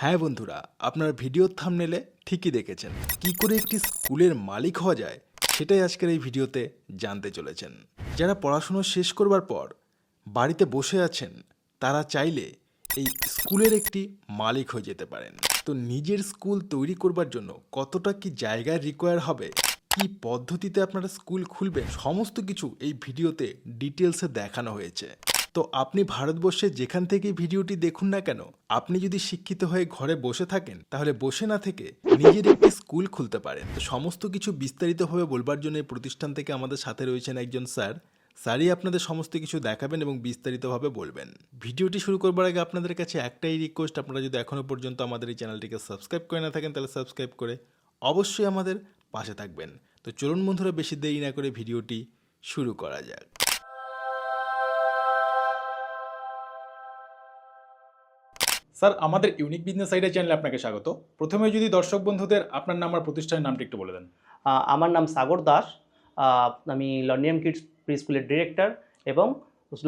হ্যাঁ বন্ধুরা, আপনার ভিডিওর থামনেলে ঠিকই দেখেছেন। কি করে একটি স্কুলের মালিক হওয়া যায়, সেটাই আজকের এই ভিডিওতে জানতে চলেছেন। যারা পড়াশুনো শেষ করবার পর বাড়িতে বসে আছেন, তারা চাইলে এই স্কুলের একটি মালিক হয়ে যেতে পারেন। তো নিজের স্কুল তৈরি করবার জন্য কতটা কি জায়গায় রিকোয়ার হবে, কি পদ্ধতিতে আপনারা স্কুল খুলবেন, সমস্ত কিছু এই ভিডিওতে ডিটেলসে দেখানো হয়েছে। তো আপনি ভারতবর্ষে যেখান থেকে ভিডিওটি দেখুন না কেন, আপনি যদি শিক্ষিত হয়ে ঘরে বসে থাকেন, তাহলে বসে না থেকে নিজের একটি স্কুল খুলতে পারেন। তো সমস্ত কিছু বিস্তারিতভাবে বলবার জন্য এই প্রতিষ্ঠান থেকে আমাদের সাথে রয়েছেন একজন স্যার। স্যারই আপনাদের সমস্ত কিছু দেখাবেন এবং বিস্তারিতভাবে বলবেন। ভিডিওটি শুরু করবার আগে আপনাদের কাছে একটাই রিকোয়েস্ট আপনারা যদি এখনও পর্যন্ত আমাদের এই চ্যানেলটিকে সাবস্ক্রাইব করে না থাকেন, তাহলে সাবস্ক্রাইব করে অবশ্যই আমাদের পাশে থাকবেন। তো চলুন বন্ধুরা, বেশি দেরি না করে ভিডিওটি শুরু করা যাক। স্যার আমাদের ইউনিক বিজনেস আইডিয়া চ্যানেলে আপনাকে স্বাগত। প্রথমে যদি দর্শক বন্ধুদের আপনার নাম আর প্রতিষ্ঠানের নামটি একটু বলে দেন। আমার নাম সাগর দাস। আমি লন্ডনিয়াম কিডস প্রি স্কুলের ডিরেক্টর এবং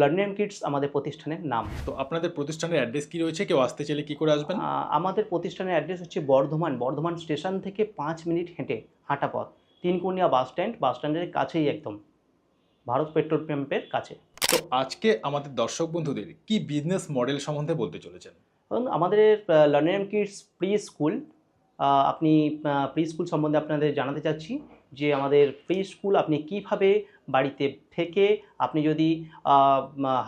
লন্ডনিয়াম কিডস আমাদের প্রতিষ্ঠানের নাম। তো আপনাদের প্রতিষ্ঠানের অ্যাড্রেস কি রয়েছে? কেউ আসতে চাইলে কি করে আসবেন? আমাদের প্রতিষ্ঠানের অ্যাড্রেস হচ্ছে বর্ধমান। বর্ধমান স্টেশন থেকে পাঁচ মিনিট হেঁটে হাঁটা পথ। তিনকুনিয়া বাস স্ট্যান্ড। বাস স্ট্যান্ডের কাছেই একদম। ভারত পেট্রোল পাম্পের কাছে। তো আজকে আমাদের দর্শক বন্ধুদের কি বিজনেস মডেল সম্বন্ধে বলতে চলেছেন? এবং আমাদের লন্ডনিয়াম কিডস প্রি স্কুল আপনি প্রি স্কুল সম্বন্ধে আপনাদের জানাতে চাচ্ছি যে আমাদের প্রি স্কুল আপনি কীভাবে বাড়িতে থেকে আপনি যদি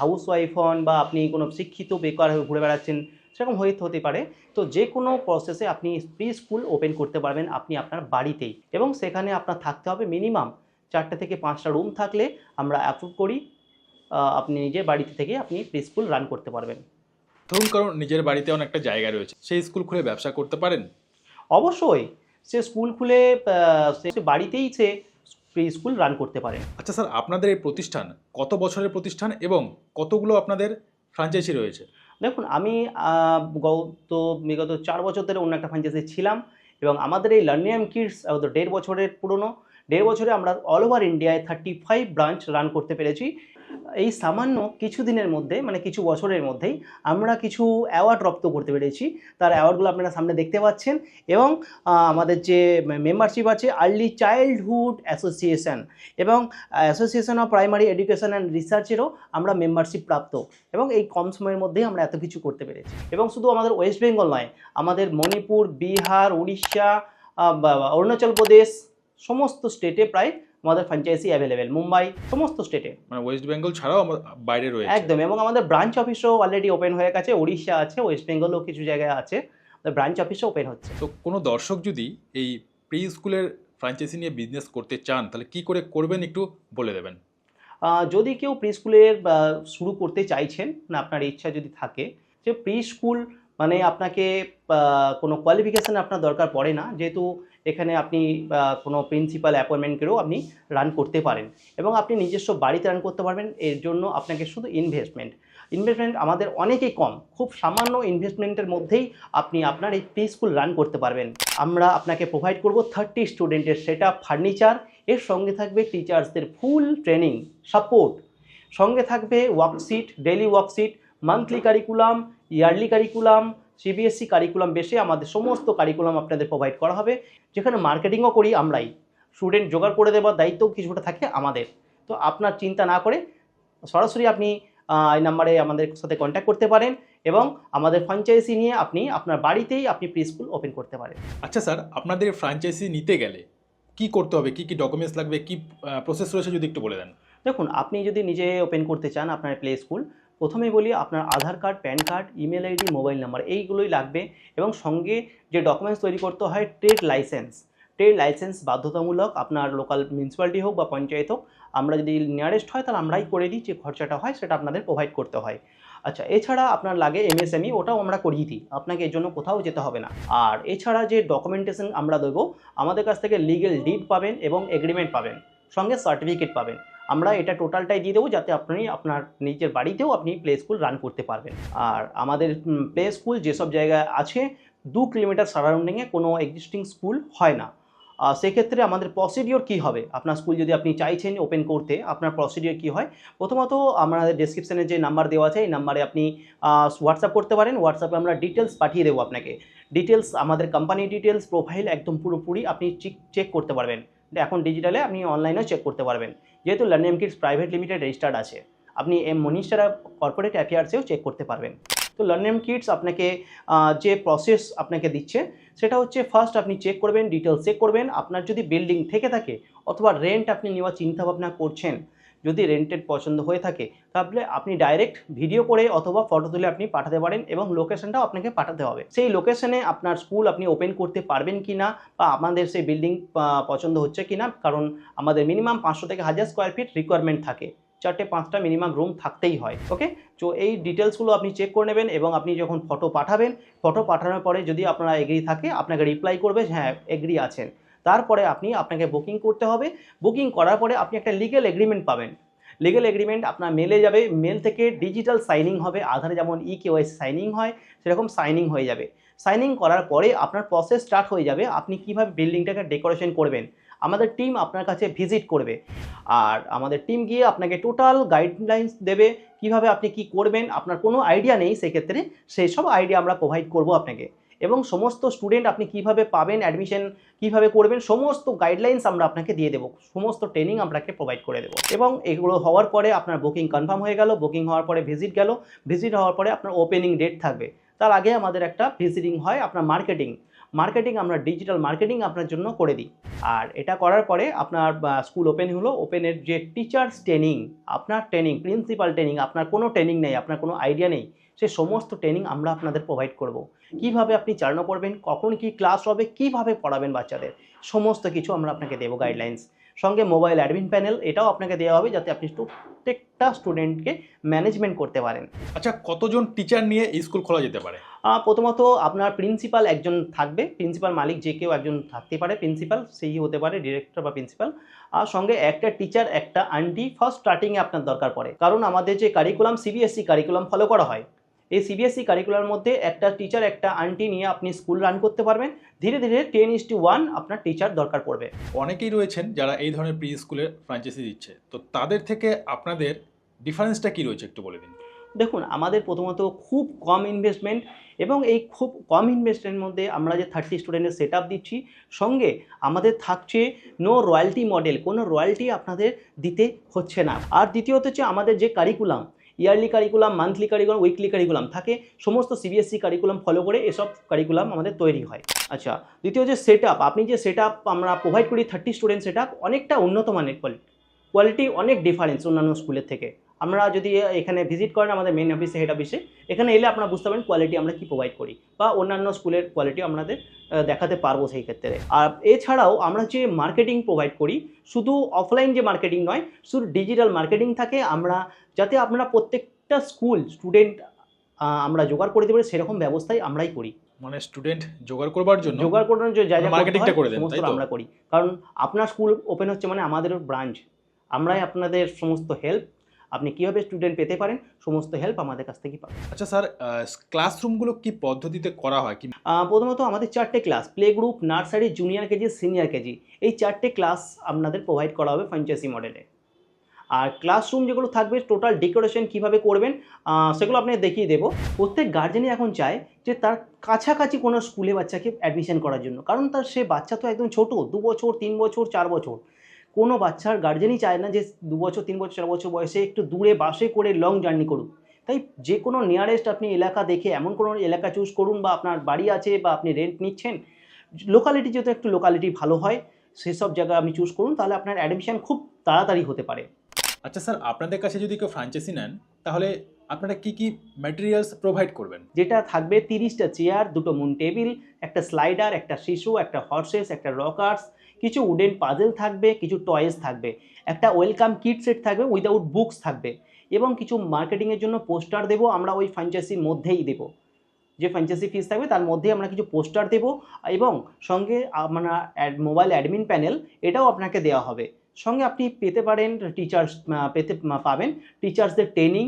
হাউস ওয়াইফ হন বা আপনি কোনো শিক্ষিত বেকার হয়ে ঘুরে বেড়াচ্ছেন, সেরকম হয়ে হতে পারে। তো যে কোনো প্রসেসে আপনি প্রি স্কুল ওপেন করতে পারবেন আপনি আপনার বাড়িতেই। এবং সেখানে আপনার থাকতে হবে মিনিমাম চারটে থেকে পাঁচটা রুম থাকলে আমরা অ্যাপ্রুভ করি আপনি নিজের বাড়িতে থেকে আপনি প্রি স্কুল রান করতে পারবেন। ধরুন কারণ নিজের বাড়িতে অনেকটা জায়গা রয়েছে। সেই স্কুল খুলে ব্যবসা করতে পারেন? অবশ্যই। সে স্কুল খুলে সে বাড়িতেই সে স্কুল রান করতে পারে। আচ্ছা স্যার আপনাদের এই প্রতিষ্ঠান কত বছরের প্রতিষ্ঠান এবং কতগুলো আপনাদের ফ্র্যাঞ্চাইজি রয়েছে? দেখুন আমি গত বিগত চার বছর ধরে অন্য একটা ফ্র্যাঞ্চাইজি ছিলাম এবং আমাদের এই লার্নিয়াম কিডস দেড় বছরের পুরনো দেড় বছরে আমরা অল ওভার ইন্ডিয়ায় থার্টি ফাইভ ব্রাঞ্চ রান করতে পেরেছি। এই সামান্য কিছু দিনের মধ্যে মানে কিছু বছরের মধ্যেই আমরা কিছু অ্যাওয়ার্ড রপ্ত করতে পেরেছি। তার অ্যাওয়ার্ডগুলো আপনারা সামনে দেখতে পাচ্ছেন এবং আমাদের যে মেম্বারশিপ আছে আর্লি চাইল্ডহুড অ্যাসোসিয়েশন এবং association of primary education and রিসার্চেরও আমরা মেম্বারশিপ প্রাপ্ত এবং এই কম সময়ের মধ্যেই আমরা এত কিছু করতে পেরেছি। এবং শুধু আমাদের ওয়েস্ট বেঙ্গল নয়, আমাদের মণিপুর, বিহার, উড়িষ্যা অরুণাচল প্রদেশ, সমস্ত স্টেটে প্রায় আমাদের ফ্র্যাঞ্চাইজি অ্যাভেলেবেল মুম্বাই সমস্ত স্টেটে মানে ওয়েস্ট বেঙ্গল ছাড়াও বাইরে রয়েছে। একদম এবং আমাদের ব্রাঞ্চ অফিসও অলরেডি ওপেন হয়ে গেছে উড়িষ্যা আছে ওয়েস্ট বেঙ্গলও কিছু জায়গায় আছে ব্রাঞ্চ অফিসও ওপেন হচ্ছে। তো কোনো দর্শক যদি এই প্রি স্কুলের ফ্র্যাঞ্চাইজি নিয়ে বিজনেস করতে চান তাহলে কি করে করবেন একটু বলে দেবেন? যদি কেউ প্রি স্কুলের শুরু করতে চাইছেন না আপনার ইচ্ছা যদি থাকে যে প্রি স্কুল মানে আপনাকে কোনো কোয়ালিফিকেশান আপনার দরকার পড়ে না যেহেতু এখানে আপনি কোনো প্রিন্সিপাল অ্যাপয়েন্টমেন্টকেও আপনি রান করতে পারেন। এবং আপনি নিজস্ব বাড়িতে রান করতে পারবেন, এর জন্য আপনাকে শুধু ইনভেস্টমেন্ট ইনভেস্টমেন্ট আমাদের অনেকই কম, খুব সামান্য ইনভেস্টমেন্টের মধ্যেই আপনি আপনার এই প্রি স্কুল রান করতে পারবেন। আমরা আপনাকে প্রোভাইড করব থার্টি স্টুডেন্টের সেট ফার্নিচার এর সঙ্গে থাকবে টিচার্সদের ফুল ট্রেনিং সাপোর্ট সঙ্গে থাকবে worksheet daily worksheet monthly curriculum yearly curriculum CBSE curriculum বেসে আমাদের সমস্ত কারিকুলাম আপনাদের প্রোভাইড করা হবে। যেখানে মার্কেটিংও করি আমরাই। স্টুডেন্ট জোগাড় করে দেওয়ার দায়িত্বও কিছুটা থাকে আমাদের। তো আপনার চিন্তা না করে সরাসরি আপনি এই নাম্বারে আমাদের সাথে কন্ট্যাক্ট করতে পারেন এবং আমাদের ফ্র্যাঞ্চাইজি নিয়ে আপনি আপনার বাড়িতেই আপনি প্রি স্কুল ওপেন করতে পারেন। আচ্ছা স্যার আপনাদের ফ্র্যাঞ্চাইজি নিতে গেলে কি করতে হবে? কি কি ডকুমেন্টস লাগবে? কি প্রসেস রয়েছে যদি একটু বলে দেন? দেখুন আপনি যদি নিজে ওপেন করতে চান আপনার প্লে স্কুল প্রথমেই বলি আপনার Aadhaar card, PAN card, email ID, mobile number, এইগুলোই লাগবে এবং সঙ্গে যে ডকুমেন্টস তৈরি করতে হয়, ট্রেড লাইসেন্স। ট্রেড লাইসেন্স বাধ্যতামূলক আপনার লোকাল মিউনিসিপ্যালিটি হোক বা পঞ্চায়েত হোক, আমরা যদি নিয়ারেস্ট হয় তাহলে আমরাই করে দিই, যে খরচাটা হয় সেটা আপনাদের প্রোভাইড করতে হয়। আচ্ছা এছাড়া আপনার লাগে এমএসএমই ওটাও আমরা করিয়ে দিই, আপনাকে এর জন্য কোথাও যেতে হবে না। আর এছাড়া যে ডকুমেন্টেশন আমরা দেবো, আমাদের কাছ থেকে লিগেল ডিড পাবেন এবং এগ্রিমেন্ট পাবেন, সঙ্গে সার্টিফিকেট পাবেন। আমরা এটা টোটালটাই দিয়ে দেবো যাতে আপনি আপনার নিজের বাড়িতেও আপনি প্লে স্কুল রান করতে পারবেন। আর আমাদের প্লে স্কুল যেসব জায়গায় আছে, দু কিলোমিটার সারাউন্ডিংয়ে কোনো এক্সিস্টিং স্কুল হয় না। সেক্ষেত্রে আমাদের প্রসিডিওর কী হবে? আপনার স্কুল যদি আপনি চাইছেন ওপেন করতে, আপনার প্রসিডিওর কী হয়? প্রথমত আমাদের ডেসক্রিপশনে যে নাম্বার দেওয়া আছে, এই নাম্বারে আপনি হোয়াটসঅ্যাপ করতে পারেন। হোয়াটসঅ্যাপে আমরা ডিটেলস পাঠিয়ে দেবো আপনাকে। ডিটেলস আমাদের কোম্পানি ডিটেলস প্রোফাইল একদম পুরোপুরি আপনি চেক করতে পারবেন। এখন ডিজিটালে আপনি অনলাইনেও চেক করতে পারবেন। যেহেতু learning kids private limited registered আছে, আপনি এম মনিস্টারা কর্পোরেট অ্যাফেয়ার্সেও চেক করতে পারবেন। তো লার্নিং কিডস আপনাকে যে প্রসেস আপনাকে দিচ্ছে, সেটা হচ্ছে ফার্স্ট আপনি চেক করবেন ডিটেলস চেক করবেন। আপনার যদি বিল্ডিং থেকে থাকে অথবা রেন্ট আপনি নেওয়ার চিন্তাভাবনা করছেন যদি রেন্টেড পছন্দ হয়ে থাকে, তাহলে আপনি ডাইরেক্ট ভিডিও করে অথবা ফটো তুলে আপনি পাঠাতে পারেন এবং লোকেশনটাও আপনাকে পাঠাতে হবে। সেই লোকেশনে আপনার স্কুল আপনি ওপেন করতে পারবেন কি না বা আমাদের সেই বিল্ডিং পছন্দ হচ্ছে কি না কারণ আমাদের মিনিমাম পাঁচশো থেকে হাজার স্কোয়ার ফিট রিকোয়ারমেন্ট থাকে। চারটে পাঁচটা মিনিমাম রুম থাকতেই হয় ওকে তো এই ডিটেলসগুলো আপনি চেক করে নেবেন এবং আপনি যখন ফটো পাঠাবেন ফটো পাঠানোর পরে যদি আপনারা এগ্রি থাকে, আপনাকে রিপ্লাই করবে হ্যাঁ এগ্রি আছেন। তারপরে আপনি আপনাকে বুকিং করতে হবে। বুকিং করার পরে আপনি একটা লিগেল এগ্রিমেন্ট পাবেন। লিগেল এগ্রিমেন্ট আপনার মেলে যাবে। মেল থেকে ডিজিটাল সাইনিং হবে। আধারে যেমন ই কেওয়াইসি সাইনিং হয়, সেরকম সাইনিং হয়ে যাবে। সাইনিং করার পরে আপনার প্রসেস স্টার্ট হয়ে যাবে। আপনি কীভাবে বিল্ডিংটাকে ডেকোরেশন করবেন? আমাদের টিম আপনার কাছে ভিজিট করবে। আর আমাদের টিম গিয়ে আপনাকে টোটাল গাইডলাইন্স দেবে কীভাবে আপনি কি করবেন। আপনার কোনো আইডিয়া নেই, সেক্ষেত্রে সেই সব আইডিয়া আমরা প্রোভাইড করব আপনাকে। এবং সমস্ত স্টুডেন্ট আপনি কীভাবে পাবেন অ্যাডমিশন কীভাবে করবেন, সমস্ত গাইডলাইন্স আমরা আপনাকে দিয়ে দেবো। সমস্ত ট্রেনিং আপনাকে প্রোভাইড করে দেবো। এবং এগুলো হওয়ার পরে আপনার বুকিং কনফার্ম হয়ে গেল বুকিং হওয়ার পরে ভিজিট গেল। ভিজিট হওয়ার পরে আপনার ওপেনিং ডেট থাকবে। তার আগে আমাদের একটা ভিজিটিং হয়, আপনার মার্কেটিং মার্কেটিং আমরা ডিজিটাল মার্কেটিং আপনার জন্য করে দিই। আর এটা করার পরে আপনার স্কুল ওপেন হলো ওপেনের যে টিচার্স ট্রেনিং আপনার ট্রেনিং প্রিন্সিপাল ট্রেনিং আপনার কোনো ট্রেনিং নেই, আপনার কোনো আইডিয়া নেই, সে সমস্ত ট্রেনিং আমরা আপনাদের প্রোভাইড করব। কীভাবে আপনি চালানো করবেন, কখন কি ক্লাস হবে, কীভাবে পড়াবেন বাচ্চাদের, সমস্ত কিছু আমরা আপনাকে দেবো গাইডলাইন্স সঙ্গে মোবাইল অ্যাডমিন প্যানেল এটাও আপনাকে দেওয়া হবে যাতে আপনি প্রত্যেকটা স্টুডেন্টকে ম্যানেজমেন্ট করতে পারেন। আচ্ছা কতজন টিচার নিয়ে স্কুল খোলা যেতে পারে? প্রথমত আপনার প্রিন্সিপাল একজন থাকবে প্রিন্সিপাল মালিক যে কেউ একজন থাকতে পারে প্রিন্সিপাল সেই হতে পারে ডিরেক্টর বা প্রিন্সিপাল আর সঙ্গে একটা টিচার একটা আন্টি ফার্স্ট স্টার্টিংয়ে আপনার দরকার পড়ে। কারণ আমাদের যে কারিকুলাম সিবিএসসি কারিকুলাম ফলো করা হয়। এই সিবিএসসি কারিকুলার মধ্যে একটা টিচার একটা আন্টি নিয়ে আপনি স্কুল রান করতে পারবেন। ধীরে ধীরে টেন ইস টু ওয়ান আপনার টিচার দরকার পড়বে। অনেকেই রয়েছেন যারা এই ধরনের প্রি স্কুলের ফ্র্যাঞ্চাইজি দিচ্ছে। তো তাদের থেকে আপনাদের ডিফারেন্সটা কী রয়েছে একটু বলে দিন। দেখুন, আমাদের প্রথমত খুব কম ইনভেস্টমেন্ট এবং এই খুব কম ইনভেস্টমেন্টের মধ্যে আমরা যে থার্টি স্টুডেন্টের সেট দিচ্ছি, সঙ্গে আমাদের থাকছে নো রয়্যালটি মডেল কোনো রয়্যালটি আপনাদের দিতে হচ্ছে না। আর দ্বিতীয়ত হচ্ছে আমাদের যে curriculum yearly curriculum monthly curriculum weekly curriculum থাকে সমস্ত সিবিএসসি কারিকুলাম ফলো করে এসব কারিকুলাম আমাদের তৈরি হয়। আচ্ছা দ্বিতীয় যে সেট আপনি যে সেট আমরা প্রোভাইড করি থার্টি স্টুডেন্ট সেট অনেকটা উন্নত মানের কোয়ালিটি কোয়ালিটি অনেক ডিফারেন্স অন্যান্য স্কুলের থেকে। আমরা যদি এখানে ভিজিট করেন আমাদের মেন অফিসে হেড অফিসে এখানে এলে আপনারা বুঝতে পারবেন কোয়ালিটি আমরা কি প্রোভাইড করি বা অন্যান্য স্কুলের কোয়ালিটি আমাদের দেখাতে পারব সেই ক্ষেত্রে। আর এছাড়াও আমরা যে মার্কেটিং প্রোভাইড করি শুধু অফলাইন যে মার্কেটিং নয় শুধু ডিজিটাল মার্কেটিং থাকে আমরা যাতে আপনারা প্রত্যেকটা স্কুল স্টুডেন্ট আমরা জোগাড় করে দিতে পারি সেরকম ব্যবস্থাই আমরাই করি। মানে স্টুডেন্ট জোগাড় করবার জন্য জোগাড় করার জন্য যা যা Marketing টা করতে হয়, করে দেন, তাই তো? আমরা করি। কারণ আপনার স্কুল ওপেন হচ্ছে মানে আমাদের ব্রাঞ্চ আমরাই আপনাদের সমস্ত হেল্প আপনি কীভাবে স্টুডেন্ট পেতে পারেন সমস্ত হেল্প আমাদের কাছ থেকে পাবেন। আচ্ছা স্যার ক্লাসরুমগুলো কি পদ্ধতিতে করা হয়? কি প্রথমত আমাদের চারটে class play group nursery junior KG senior KG এই চারটে ক্লাস আপনাদের প্রোভাইড করা হবে ফ্র্যাঞ্চাইজি মডেলে আর ক্লাসরুম যেগুলো থাকবে টোটাল ডেকোরেশন কীভাবে করবেন সেগুলো আপনি দেখিয়ে দেবো। প্রত্যেক গার্জেনই এখন চায় যে তার কাছাকাছি কোনো স্কুলে বাচ্চাকে অ্যাডমিশন করার জন্য। কারণ তার সে বাচ্চা তো একদম ছোট দু বছর তিন বছর চার বছর। কোনো বাচ্চার গার্জেনই চায় না যে দু বছর তিন বছর চার বছর বয়সে একটু দূরে বাসে করে লং জার্নি করুক। তাই যে কোনো নিয়ারেস্ট আপনি এলাকা দেখে এমন কোনো এলাকা চুজ করুন বা আপনার বাড়ি আছে বা আপনি রেন্ট নিচ্ছেন লোকালিটি যেহেতু একটু লোকালিটি ভালো হয় সেসব জায়গা আপনি চুজ করুন তাহলে আপনার অ্যাডমিশন খুব তাড়াতাড়ি হতে পারে। আচ্ছা স্যার আপনাদের কাছে যদি কেউ ফ্র্যাঞ্চাইজি নেন তাহলে আপনারা কি কি ম্যাটেরিয়ালস প্রোভাইড করবেন? যেটা থাকবে তিরিশটা চেয়ার দুটো মুন টেবিল একটা স্লাইডার একটা শিশু একটা হর্সেস একটা রকার্স কিছু উডেন পাজেল থাকবে, কিছু টয়েস থাকবে, একটা ওয়েলকাম কিট সেট থাকবে উইদাউট বুকস থাকবে এবং কিছু মার্কেটিংয়ের জন্য পোস্টার দেবো, আমরা ওই ফ্র্যাঞ্চাইজির মধ্যেই দেবো। যে ফ্র্যাঞ্চাইজি ফিস থাকবে, তার মধ্যে আমরা কিছু পোস্টার দেবো এবং সঙ্গে আমরা মোবাইল অ্যাডমিন প্যানেল এটাও আপনাকে দেওয়া হবে। সঙ্গে আপনি পেতে পারেন টিচার্স পেতে, পাবেন টিচার্সদের training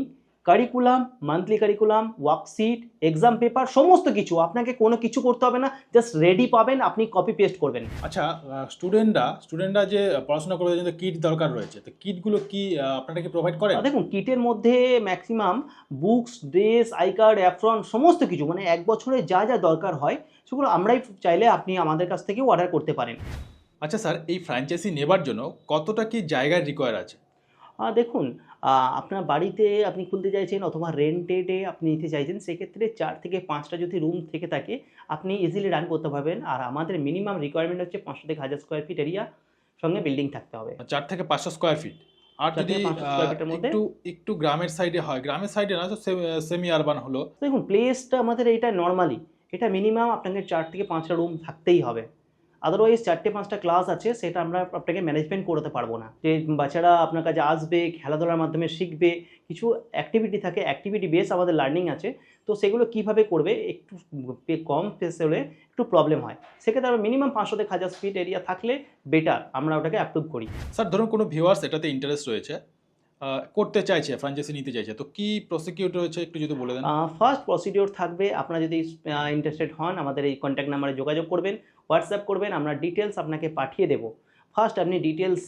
curriculum monthly curriculum worksheet exam paper সমস্ত কিছু। আপনাকে কোনো কিছু করতে হবে না জাস্ট রেডি পাবেন আপনি কপি পেস্ট করবেন। আচ্ছা স্টুডেন্টরা স্টুডেন্টরা যে পড়াশোনা করবে জন্য কিট দরকার রয়েছে। তো কিটগুলো কি আপনারা কি প্রোভাইড করেন? দেখুন কিটের মধ্যে maximum books dress I card apron সমস্ত কিছু মানে এক বছরে যা যা দরকার হয় সেগুলো আমরাই চাইলে আপনি আমাদের কাছ থেকেও অর্ডার করতে পারেন। আচ্ছা স্যার এই ফ্র্যাঞ্চাইজি নেবার জন্য কতটা কি জায়গার রিকোয়ার আছে? দেখুন আপনার বাড়িতে আপনি খুলতে চাইছেন অথবা রেন্টেডে আপনি নিতে চাইছেন সেক্ষেত্রে চার থেকে পাঁচটা যদি রুম থেকে থাকে আপনি ইজিলি রান করতে পারবেন। আর আমাদের মিনিমাম রিকোয়ারমেন্ট হচ্ছে পাঁচশো থেকে হাজার স্কোয়ার ফিট এরিয়া সঙ্গে বিল্ডিং থাকতে হবে। চার থেকে পাঁচশো স্কোয়ার ফিট আর যদি? একটু একটু গ্রামের সাইডে হয়। গ্রামের সাইডে না তো সেমি আরবান হলো। দেখুন প্লেসটা আমাদের এটা নর্মালি এটা মিনিমাম আপনাকে চার থেকে পাঁচটা রুম থাকতেই হবে। আদারওয়াইজ চারটে পাঁচটা ক্লাস আছে সেটা আমরা আপনাকে ম্যানেজমেন্ট করতে পারব না। যে বাচ্চারা আপনার কাছে আসবে খেলাধুলার মাধ্যমে শিখবে কিছু অ্যাক্টিভিটি থাকে অ্যাক্টিভিটি বেস আমাদের লার্নিং আছে তো সেগুলো কীভাবে করবে একটু কম পেস হলে একটু প্রবলেম হয়। সেক্ষেত্রে আমরা মিনিমাম পাঁচশো থেকে হাজার স্পিড এরিয়া থাকলে বেটার আমরা ওটাকে অ্যাপ্রুভ করি। স্যার ধরুন কোনো ভিউয়ার্স এটাতে ইন্টারেস্ট রয়েছে করতে চাইছে ফ্র্যাঞ্চাইজি নিতে চাইছে তো কি প্রসিকিউট হচ্ছে একটু যদি বলে দেন? ফার্স্ট প্রসিডিওর থাকবে আপনারা যদি ইন্টারেস্টেড হন আমাদের এই কন্ট্যাক্ট নাম্বারে যোগাযোগ করবেন। হোয়াটসঅ্যাপ করবেন, আমরা ডিটেলস আপনাকে পাঠিয়ে দেবো। ফার্স্ট আপনি ডিটেলস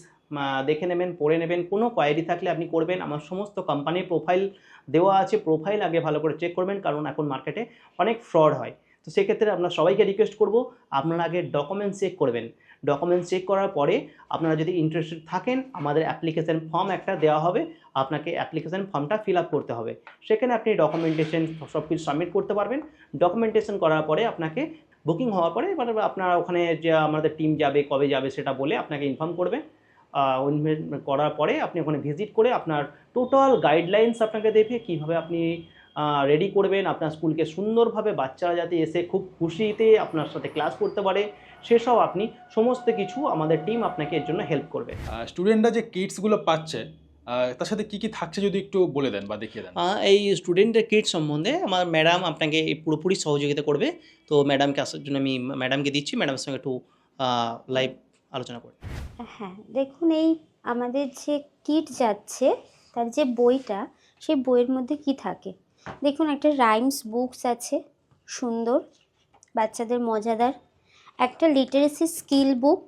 দেখে নেবেন, পড়ে নেবেন, কোনো কোয়ারি থাকলে আপনি করবেন। আমার সমস্ত কোম্পানির প্রোফাইল দেওয়া আছে প্রোফাইল আগে ভালো করে চেক করবেন, কারণ এখন মার্কেটে অনেক ফ্রড হয়। তো সেক্ষেত্রে আপনার সবাইকে রিকোয়েস্ট করব, আপনারা আগে ডকুমেন্টস চেক করবেন। ডকুমেন্টস চেক করার পরে আপনারা যদি ইন্টারেস্টেড থাকেন, আমাদের অ্যাপ্লিকেশান ফর্ম একটা দেওয়া হবে, আপনাকে অ্যাপ্লিকেশন ফর্মটা ফিল করতে হবে। সেখানে আপনি ডকুমেন্টেশন সব কিছু সাবমিট করতে পারবেন। ডকুমেন্টেশন করার পরে আপনাকে বুকিং হওয়ার পরে এবার আপনারা ওখানে যে আমাদের টিম যাবে, কবে যাবে সেটা বলে আপনাকে ইনফর্ম করবে। করার পরে আপনি ওখানে ভিজিট করে আপনার টোটাল গাইডলাইন্স আপনাকে দেবে কীভাবে আপনি রেডি করবেন। আপনার স্কুলকে সুন্দরভাবে বাচ্চারা যাতে এসে খুব খুশিতে আপনার সাথে ক্লাস করতে পারে, সেসব আপনি সমস্ত কিছু আমাদের টিম আপনাকে এর জন্য হেল্প করবে। স্টুডেন্টরা যে কিটসগুলো পাচ্ছে তার সাথে কি কি থাকছে যদি একটু বলে দেন বা দেখিয়ে দেন। এই স্টুডেন্টের কিট সম্বন্ধে আমার ম্যাডাম আপনাকে এই পুরোপুরি সহযোগিতা করবে। তো ম্যাডামকে আসার জন্য আমি ম্যাডামকে দিচ্ছি ম্যাডামের সঙ্গে একটু লাইভ আলোচনা করি। হ্যাঁ দেখুন এই আমাদের যে কিট যাচ্ছে তার যে বইটা সেই বইয়ের মধ্যে কি থাকে? দেখুন একটা রাইমস বুকস আছে সুন্দর বাচ্চাদের মজাদার। একটা লিটারেসি স্কিল বুক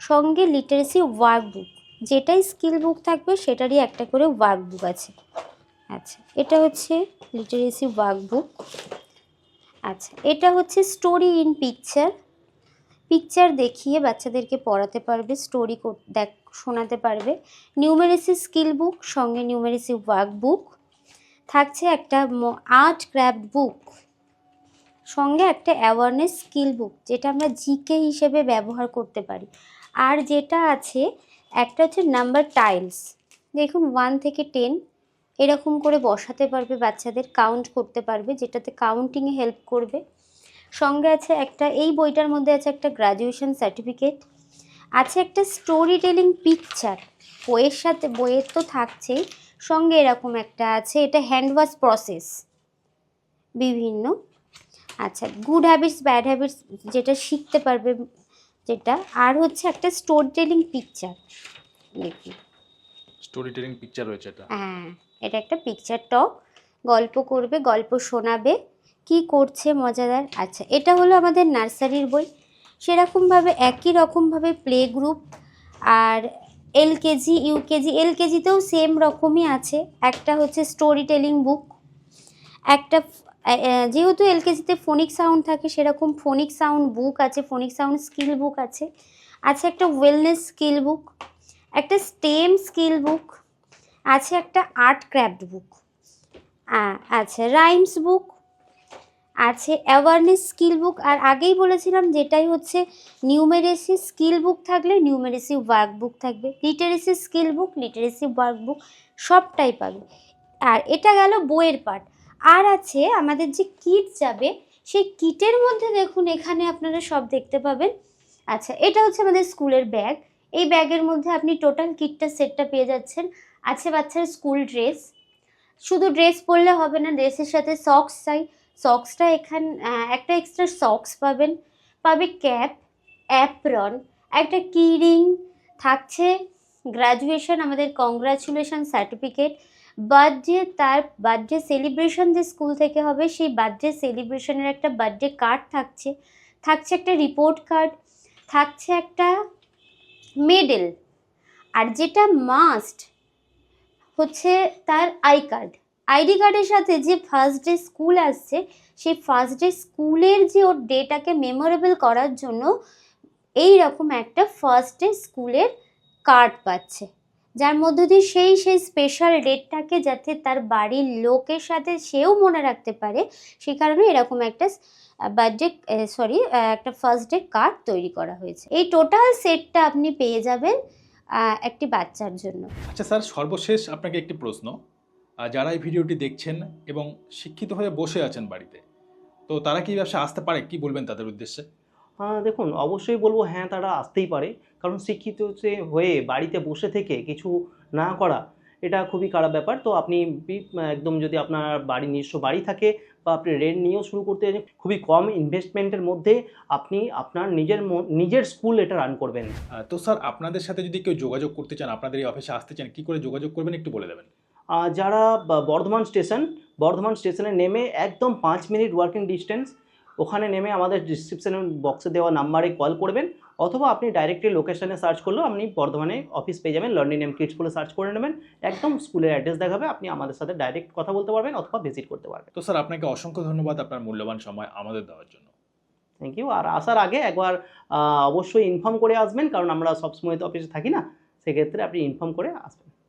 সঙ্গে লিটারেসি ওয়ার্ক বুক যেটাই স্কিল বুক থাকবে, সেটারই একটা করে ওয়ার্ক বুক আছে। আচ্ছা এটা হচ্ছে লিটারেসি ওয়ার্ক বুক আচ্ছা এটা হচ্ছে স্টোরি ইন পিকচার পিকচার দেখিয়ে বাচ্চাদেরকে পড়াতে পারবে স্টোরি দেখ, শোনাতে পারবে। নিউমেরেসি স্কিল বুক সঙ্গে নিউমেরেসি ওয়ার্ক বুক থাকছে একটা আর্ট ক্রাফট বুক সঙ্গে একটা অ্যাওয়ারনেস স্কিল বুক যেটা আমরা জিকে হিসেবে ব্যবহার করতে পারি। আর যেটা আছে একটা হচ্ছে নাম্বার টাইলস দেখুন ওয়ান থেকে টেন এরকম করে বসাতে পারবে, বাচ্চাদের কাউন্ট করতে পারবে, যেটাতে কাউন্টিংয়ে হেল্প করবে। সঙ্গে আছে একটা, এই বইটার মধ্যে আছে একটা গ্র্যাজুয়েশন সার্টিফিকেট আছে একটা স্টোরি টেলিং পিকচার বইয়ের সাথে, বইয়ের তো থাকছেই। সঙ্গে এরকম একটা আছে, এটা হ্যান্ড ওয়াশ প্রসেস বিভিন্ন। আচ্ছা গুড হ্যাবিটস ব্যাড হ্যাবিটস যেটা শিখতে পারবে যেটা। আর হচ্ছে একটা স্টোরি টেলিং পিকচার দেখুন স্টোরি টেলিং পিকচার রয়েছে এটা। হ্যাঁ এটা একটা পিকচার টক গল্প করবে গল্প শোনাবে। কি করছে মজাদার? আচ্ছা এটা হলো আমাদের নার্সারির বই। সেরকমভাবে একই রকমভাবে প্লে গ্রুপ আর এলকেজি ইউকেজি এলকেজিতেও সেম রকমই আছে। একটা হচ্ছে স্টোরি টেলিং বুক একটা যেহেতু এলকেজিতে ফোনিক সাউন্ড থাকে, সেরকম ফোনিক সাউন্ড বুক আছে, ফোনিক সাউন্ড স্কিল বুক আছে। আছে একটা ওয়েলনেস স্কিল বুক, একটা স্টেম স্কিল বুক, আছে একটা আর্ট ক্র্যাফট বুক আচ্ছা রাইমস বুক, আছে অ্যাওয়ারনেস স্কিল বুক, আর আগেই বলেছিলাম যেটাই হচ্ছে নিউমেরেসি স্কিল বুক থাকলে নিউমেরেসি ওয়ার্ক বুক থাকবে literacy skill book literacy workbook সবটাই পাবে আর এটা গেল বইয়ের পার্ট আর আছে আমাদের যে কিট যাবে, সেই কিটের মধ্যে দেখুন এখানে আপনারা সব দেখতে পাবেন। আচ্ছা এটা হচ্ছে আমাদের স্কুলের ব্যাগ। এই ব্যাগের মধ্যে আপনি টোটাল কিটটা, সেটটা পেয়ে যাচ্ছেন। আছে বাচ্চার স্কুল ড্রেস। শুধু ড্রেস পরলে হবে না, ড্রেসের সাথে সক্স চাই। সক্সটা এখান একটা এক্সট্রা সক্স পাবেন। পাবে ক্যাপ, অ্যাপ্রন, একটা কিরিং। থাকছে গ্র্যাজুয়েশন, আমাদের কংগ্রাচুলেশন সার্টিফিকেট। বার্থডে তার বার্থডে সেলিব্রেশন যে স্কুল থেকে হবে, সেই বার্থডে সেলিব্রেশনের একটা বার্থডে কার্ড থাকছে। থাকছে একটা রিপোর্ট কার্ড থাকছে একটা মেডেল আর যেটা মাস্ট হচ্ছে তার আই কার্ড আইডি কার্ডের সাথে যে ফার্স্ট ডে স্কুল আসছে, সেই ফার্স্ট ডে স্কুলের যে ওর ডেটাকে মেমোরেবল করার জন্য এই রকম একটা ফার্স্ট ডে স্কুলের কার্ড পাচ্ছে। যার মধ্য দিয়ে সেই সেই স্পেশাল ডেটটাকে যাতে তার বাড়ির লোকের সাথে সেও মনে রাখতে পারে সেই কারণে এরকম একটা বার্থডে সরি একটা ফার্স্ট ডে কার্ড তৈরি করা হয়েছে। এই টোটাল সেটটা আপনি পেয়ে যাবেন একটি বাচ্চার জন্য। আচ্ছা স্যার, সর্বশেষ আপনাকে একটি প্রশ্ন। যারা এই ভিডিওটি দেখছেন এবং শিক্ষিত হয়ে বসে আছেন বাড়িতে, তো তারা কি ব্যবসা আসতে পারে? কি বলবেন তাদের উদ্দেশ্যে? দেখুন অবশ্যই বলব হ্যাঁ তারা আসতেই পারে। কারণ শিক্ষিত হয়ে বাড়িতে বসে থেকে কিছু না করা এটা খুবই খারাপ ব্যাপার। তো আপনি একদম যদি আপনার বাড়ি নিজস্ব বাড়ি থাকে বা আপনি রেন্ট নিয়েও শুরু করতে খুবই কম ইনভেস্টমেন্টের মধ্যে আপনি আপনার নিজের নিজের স্কুল এটা রান করবেন। তো স্যার আপনাদের সাথে যদি কেউ যোগাযোগ করতে চান আপনাদের এই অফিসে আসতে চান কি করে যোগাযোগ করবেন একটু বলে দেবেন? যারা বর্ধমান স্টেশন বর্ধমান স্টেশনে নেমে একদম পাঁচ মিনিট ওয়ার্কিং ডিস্টেন্স ওখানে নেমে আমাদের ডিসক্রিপশনের বক্সে দেওয়া নাম্বারে কল করবেন অথবা আপনি ডাইরেক্টলি লোকেশনে সার্চ করলেও আপনি বর্ধমানে অফিস পেয়ে যাবেন লার্নিং নেম কিডস বলে সার্চ করে নেবেন একদম স্কুলের অ্যাড্রেস দেখাবে আপনি আমাদের সাথে ডাইরেক্ট কথা বলতে পারবেন অথবা ভিজিট করতে পারবেন। তো স্যার আপনাকে অসংখ্য ধন্যবাদ আপনার মূল্যবান সময় আমাদের দেওয়ার জন্য। থ্যাংক ইউ আর আসার আগে একবার অবশ্যই ইনফর্ম করে আসবেন কারণ আমরা সবসময় তো অফিসে থাকি না সেক্ষেত্রে আপনি ইনফর্ম করে আসবেন।